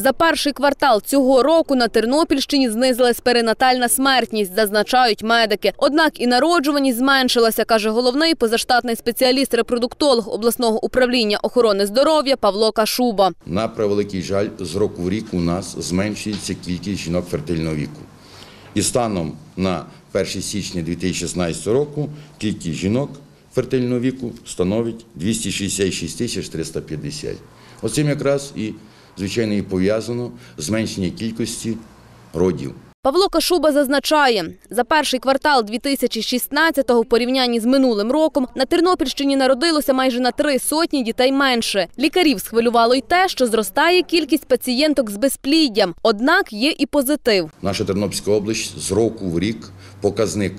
За перший квартал цього року на Тернопільщині знизилась перинатальна смертність, зазначають медики. Однак і народжуваність зменшилася, каже головний позаштатний спеціаліст-репродуктолог обласного управління охорони здоров'я Павло Кашуба. На превеликий жаль, з року в рік у нас зменшується кількість жінок фертильного віку. І станом на 1 січня 2016 року кількість жінок фертильного віку становить 266 тисяч 350. Оцим якраз і, звичайно, і пов'язано зменшення кількості родів. Павло Кашуба зазначає, за перший квартал 2016-го в порівнянні з минулим роком на Тернопільщині народилося майже на три сотні дітей менше. Лікарів схвилювало й те, що зростає кількість пацієнток з безпліддям. Однак є і позитив. Наша Тернопільська область з року в рік показник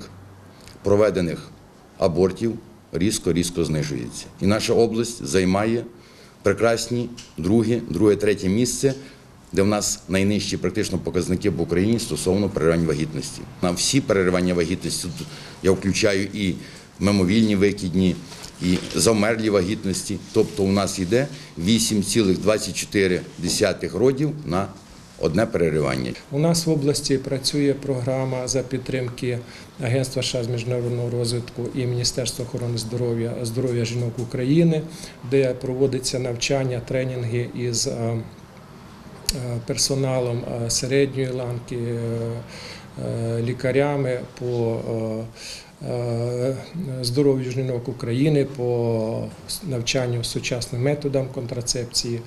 проведених абортів різко-різко знижується. І наша область займає прекрасні друге, друге, третє місце, де в нас найнижчі практично показники в Україні стосовно переривання вагітності. На всі переривання вагітності я включаю і мимовільні викидні, і завмерлі вагітності. Тобто у нас йде 8,24 родів на одне переривання. У нас в області працює програма за підтримки Агентства США з міжнародного розвитку і Міністерства охорони здоров'я здоров'я жінок України, де проводиться навчання, тренінги із е, е, персоналом е, середньої ланки, лікарями по е, е, здоров'ю жінок України, по навчанню сучасним методам контрацепції,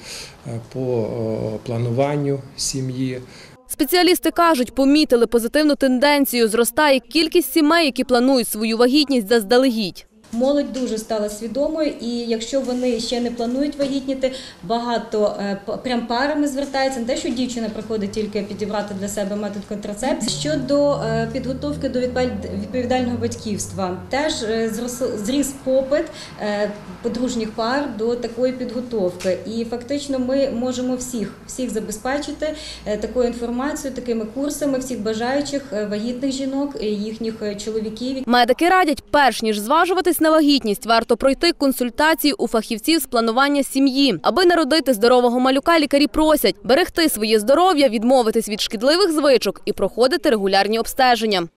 е, по е, плануванню сім'ї. Спеціалісти кажуть, помітили позитивну тенденцію. Зростає кількість сімей, які планують свою вагітність заздалегідь. Молодь дуже стала свідомою, і якщо вони ще не планують вагітніти, багато е, прям парами звертаються. Не те, що дівчина приходить тільки підібрати для себе метод контрацепції. Щодо е, підготовки до відповідального батьківства, теж е, зріс попит подружніх пар до такої підготовки. І фактично ми можемо всіх всіх забезпечити такою інформацією, такими курсами, всіх бажаючих вагітних жінок, їхніх чоловіків, Медики радять, перш ніж зважуватись на вагітність, варто пройти консультації у фахівців з планування сім'ї. Аби народити здорового малюка, лікарі просять берегти своє здоров'я, відмовитись від шкідливих звичок і проходити регулярні обстеження.